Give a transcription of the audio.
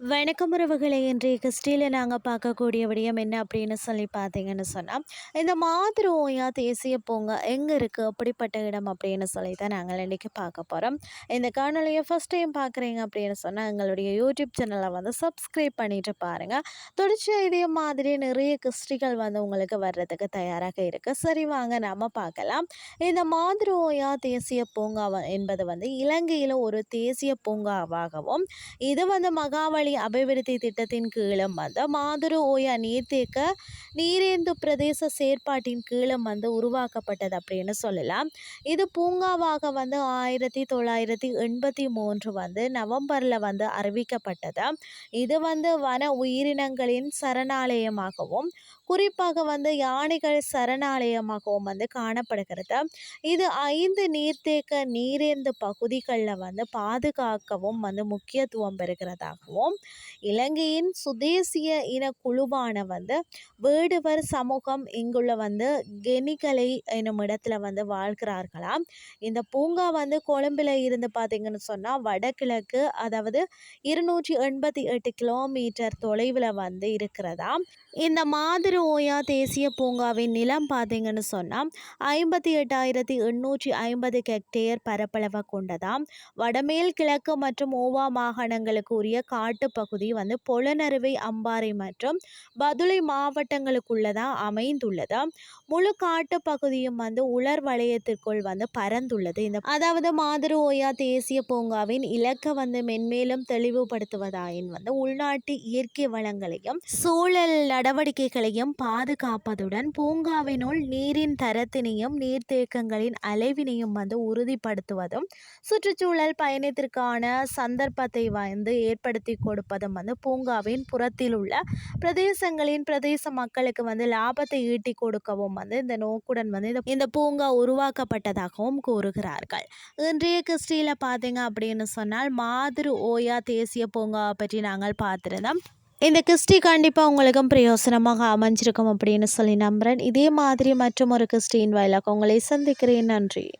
வணக்கம் உறவுகளை. இன்றைய கிறிஸ்டியில் நாங்கள் பார்க்கக்கூடிய விடயம் என்ன அப்படின்னு சொல்லி பார்த்தீங்கன்னு சொன்னால் இந்த மாதிரி ஓயா தேசிய பூங்கா எங்கே இருக்குது அப்படிப்பட்ட இடம் அப்படின்னு சொல்லி தான் நாங்கள் இன்றைக்கி பார்க்க போகிறோம் இந்த காணொலியை ஃபஸ்ட் டைம் பார்க்குறீங்க அப்படின்னு சொன்னால் எங்களுடைய யூடியூப் சேனலை வந்து சப்ஸ்கிரைப் பண்ணிட்டு பாருங்கள் தொடர்ச்சியாக இதே மாதிரி நிறைய கிறிஸ்டிகள் வந்து உங்களுக்கு வர்றதுக்கு தயாராக இருக்குது சரி வாங்க நாம் பார்க்கலாம். இந்த மாதிரி ஓயா தேசிய பூங்கா என்பது வந்து இலங்கையில் ஒரு தேசிய பூங்காவாகவும் இது வந்து மகாவலி அபிவிருத்தி திட்டத்தின் கீழும் வந்து மாதுரு ஓயா நீர்த்தேக்க நீரேந்து பிரதேச செயற்பாட்டின் கீழும் வந்து உருவாக்கப்பட்டது அப்படின்னு சொல்லலாம். இது பூங்காவாக வந்து ஆயிரத்தி தொள்ளாயிரத்தி எண்பத்தி மூன்று வந்து நவம்பரில் வந்து அறிவிக்கப்பட்டது. இது வந்து வன உயிரினங்களின் சரணாலயமாகவும் குறிப்பாக வந்து யானைகள் சரணாலயமாகவும் வந்து காணப்படுகிறது. இது ஐந்து நீர்த்தேக்க நீரேந்து பகுதிகளில் வந்து பாதுகாக்கவும் வந்து முக்கியத்துவம் பெறுகிறதாகவும் இலங்கையின் சுதேசிய இன குழுவான வந்து வேடுவர் சமூகம் இங்குள்ள வந்து கெனிகலை என்னும் இடத்துல வந்து வாழ்கிறார்களாம். இந்த பூங்கா வந்து கொழும்பில் இருந்து பார்த்தீங்கன்னு சொன்னால் வடகிழக்கு அதாவது இருநூற்றி எண்பத்தி எட்டு கிலோமீட்டர் தொலைவில் வந்து இருக்கிறதா இந்த மாதிரி ஓயா தேசிய பூங்காவின் நிலம் பார்த்தீங்கன்னு சொன்னால் ஐம்பத்தி எட்டாயிரத்தி எண்ணூற்றி ஐம்பது ஹெக்டேர் பரப்பளவை கொண்டதாம். வடமேல் கிழக்கு மற்றும் ஓவா மாகாணங்களுக்கு உரிய காட்டு காட்டுப்பகுதி வந்து பொலனறுவை அம்பாறை மற்றும் பதுளை மாவட்டங்களுக்குள்ளதான் அமைந்துள்ளது. முழு காட்டுப்பகுதியும் வந்து உலர் வலயத்திற்குள் வந்து பரந்துள்ளது. இந்த அதாவது மாதிரி ஓயா தேசிய பூங்காவின் இலக்கை வந்து மென்மேலும் தெளிவுபடுத்துவதாயின் வந்து உள்நாட்டு இயற்கை வளங்களையும் சூழல் நடவடிக்கைகளையும் பாதுகாப்பதுடன் பூங்காவினுள் நீரின் தரத்தினையும் நீர்த்தேக்கங்களின் அளவினையும் வந்து உறுதிப்படுத்துவதும் சுற்றுச்சூழல் பயணத்திற்கான சந்தர்ப்பத்தை வந்து ஏற்படுத்தி கொடுப்பதும் வந்து பூங்காவின் புறத்தில் உள்ள பிரதேசங்களின் பிரதேச மக்களுக்கு வந்து லாபத்தை ஈட்டி கொடுக்கவும் வந்து இந்த நோக்குடன் வந்து இந்த- பூங்கா உருவாக்கப்பட்டதாகவும் கூறுகிறார்கள். இன்றைய கிறிஸ்டியில் பார்த்தீங்க அப்படின்னு சொன்னால் மாதிரி ஓயா தேசிய பூங்காவை பற்றி நாங்கள் பார்த்துருந்தோம். இந்த கிறிஸ்டி கண்டிப்பாக உங்களுக்கும் பிரயோசனமாக அமைஞ்சிருக்கும் அப்படின்னு சொல்லி நம்புகிறேன் இதே மாதிரி மற்றும் ஒரு கிறிஸ்டியின் வாயிலாக உங்களை சந்திக்கிறேன். நன்றி.